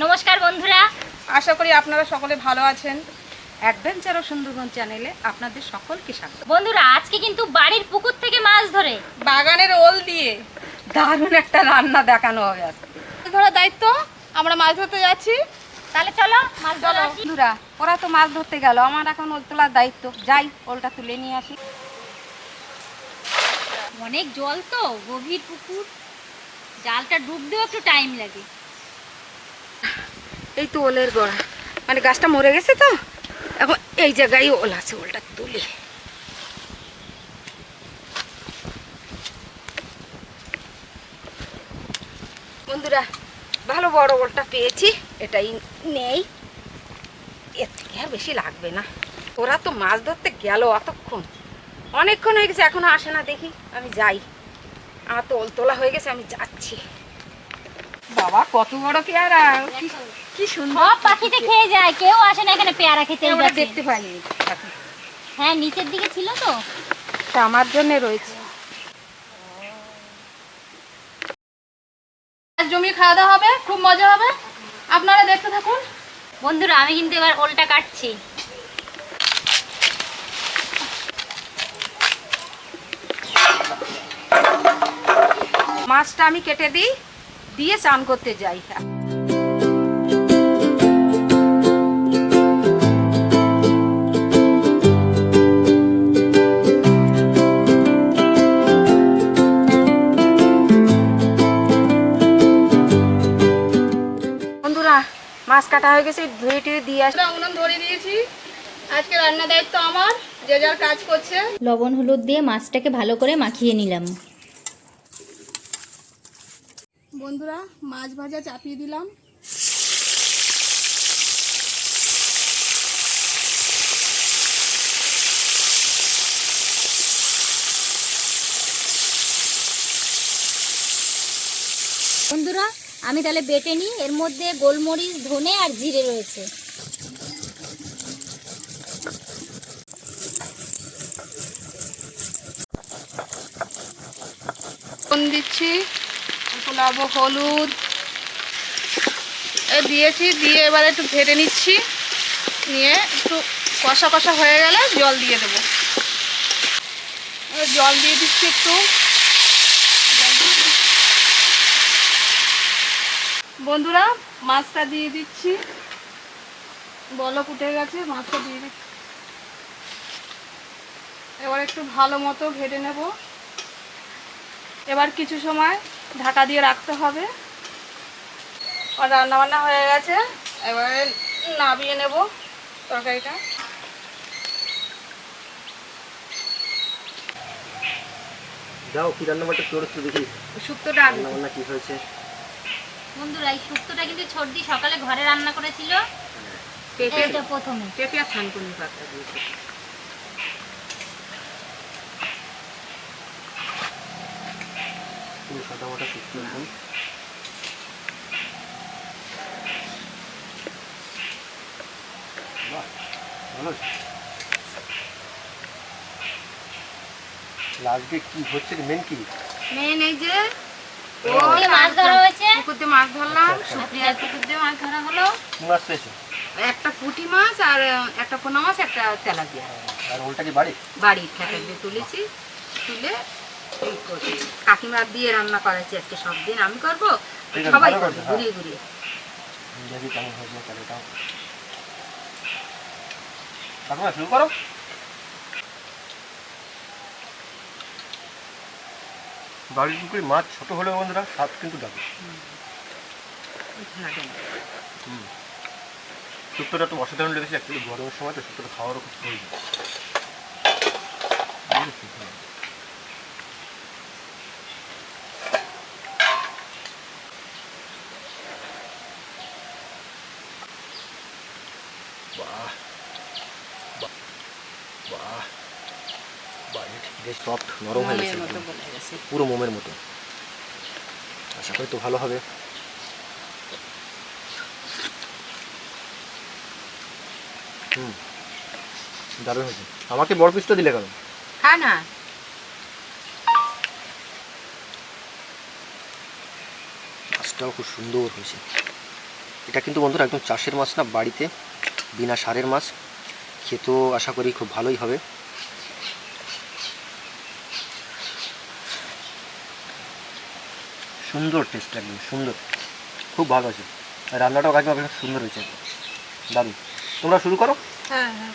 নমস্কার বন্ধুরা। আশা করি আপনারা সকলে ভালো আছেন। অ্যাডভেঞ্চার ও সুন্দরবন চ্যানেলে আপনাদের সকলকে স্বাগত। বন্ধুরা আজকে কিন্তু বাড়ির পুকুর থেকে মাছ ধরে। বাগানের ওল দিয়ে দারুণ একটা রান্না দেখানো হবে আজকে। ধরার দায়িত্ব আমরা মাছ ধরতে যাচ্ছি। তাহলে চলো মাছ ধরো বন্ধুরা ওরা তো মাছ ধরতে গেল। আমার এখন ওল তোলার দায়িত্ব। যাই ওলটা তুলে নিয়ে আসি। অনেক জল তো গভীর পুকুর। জালটা ডুবতেও একটু টাইম লাগে। এই তো ওলের গোড়া। মানে গাছটা মরে গেছে তো? এখন এই জায়গায় ওল আছে, ওলটা তুলি। বন্ধুরা, ভালো বড় ওলটা পেয়েছি, এটাই নেই। এর থেকে আর বেশি লাগবে না। ওরা তো মাছ ধরতে গেল অতক্ষণ। অনেকক্ষণ হয়ে গেছে, এখনও আসে না, দেখি। আমি যাই। আমার তো ওল তোলা হয়ে গেছে, আমি যাচ্ছি। বাবা, কত বড় পেয়ারা। কি- সুন্দর। সব পাখিতে খেয়ে যায় কেউ আসে না এখানে পেয়ারা খেতে আমরা দেখতে পাইনি হ্যাঁ নিচের দিকে ছিল তো। আমার জন্য রয়েছে। জমি খাওয়া দাওয়া হবে খুব মজা হবে। আপনারা দেখতে থাকুন। বন্ধুরা আমি কিন্তু এবার ওলটা কাটছি। মাছটা আমি কেটে দিই দিয়ে চান করতে যাই। মাছ কাটা হয়ে গেছে ধুয়ে টুয়ে দিয়ে আসলে উনুন ধরে দিয়েছি। আজকে রান্না দায়িত্ব আমার যে যার কাজ করছে। লবণ হলুদ দিয়ে মাছটাকে ভালো করে মাখিয়ে নিলাম। বন্ধুরা মাছ ভাজা চাপিয়ে দিলাম বন্ধুরা আমি তাহলে বেটে নিই। এর মধ্যে গোলমরিচ, ধনে আর জিরে রয়েছে। দিচ্ছি। গোলাবো হলুদ। দিয়েছি, দিয়ে এবার একটু ভেটে নিচ্ছি। নিয়ে একটু কষা কষা হয়ে গেলে জল দিয়ে দেবো। জল দিয়ে দিচ্ছি একটু। বন্ধুরা মাছটা দিয়ে দিচ্ছি। বলক উঠে গেছে মাছটা দিয়ে দিচ্ছি। এবার একটু ভালো মতো ভেটে নেব। এবার কিছু সময় ঢাকা দিয়ে রাখতে হবে। আর রান্না বান্না হয়ে গেছে। এবারে নাবিয়ে নেব তরকারিটা। যাও কি রান্নাবান্না করেছ দেখি। শুক্তোটা আগে রান্না কি হয়েছে? বন্ধুরা এই শুক্তোটা কিন্তু সর্দি সকালে ঘরে রান্না করেছিল। এইটা প্রথমে। পেঁপে আর থানকুনি পাতা দিয়েছে। পুরো সাদা মাটা শুকনো একদম। বাহ কি হচ্ছে মেন কি? মেন এই যে পুকুর দিয়ে মাছ ধরা হয়েছে পুকুর দিয়ে মাছ ধরলাম। সুপ্রিয়ার পুকুর দিয়ে মাছ ধরা হলো। মাছ পেয়েছ? একটা পুঁটি মাছ আর একটা পোনা মাছ একটা তেলাপিয়া। আর ওলটা কি বাড়ি? খেতে দিয়ে তুলেছি তুলে কাকিমা দিয়ে রান্না করেছি আজকে সব দিন আমি করব সবাই করবে করবে, হ্যাঁ। ঘুরিয়ে। ঘুরিয়ে শুরু করো। বাড়ির পুকুরে মাছ ছোট হলেও বন্ধুরা স্বাদ কিন্তু দাবি হুম। শুক্তোটা একটু অসাধারণ লেগেছে অ্যাকচুয়ালি গরমের সময় তো শুক্তোটা খাওয়ারও খুব প্রয়োজন। বেশ সফট নরম হয়ে গেছে। পুরো মোমের মতো। আশা করি তো ভালো হবে। হুম। দারুণ হয়েছে। আমাকে বড় পিসটা দিলে কেন? খা না। মাছটাও খুব সুন্দর হয়েছে। এটা কিন্তু বন্ধুরা একদম চাষের মাছ না বাড়িতে বিনা সারের মাছ। খেতেও আশা করি খুব ভালোই হবে। সুন্দর টেস্ট একদম সুন্দর। খুব ভালো আছে আর রান্নাটাও বেশ সুন্দর হয়েছে। দারুণ। তোমরা শুরু করো হ্যাঁ হ্যাঁ।